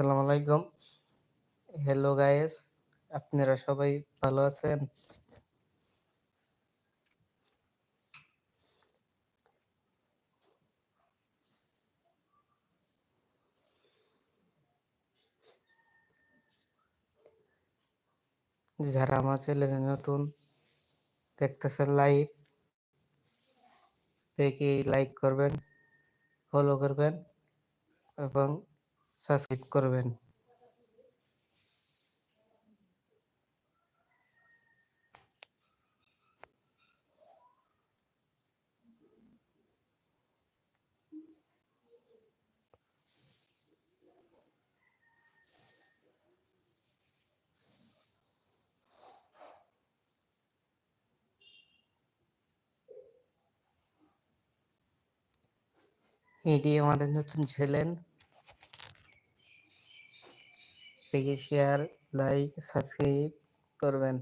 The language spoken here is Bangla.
আসসালামু আলাইকুম। হ্যালো গাইস আপনারা সবাই ভালো আছেন? যারা আমার চ্যানেলে নতুন, দেখতেছেন লাইভ দেখি লাইক করবেন ফলো করবেন এবং সাবস্ক্রাইব করবেন। এটি আমাদের নতুন চ্যানেল। দেখি শেয়ার লাইক সাবস্ক্রাইব করবেন।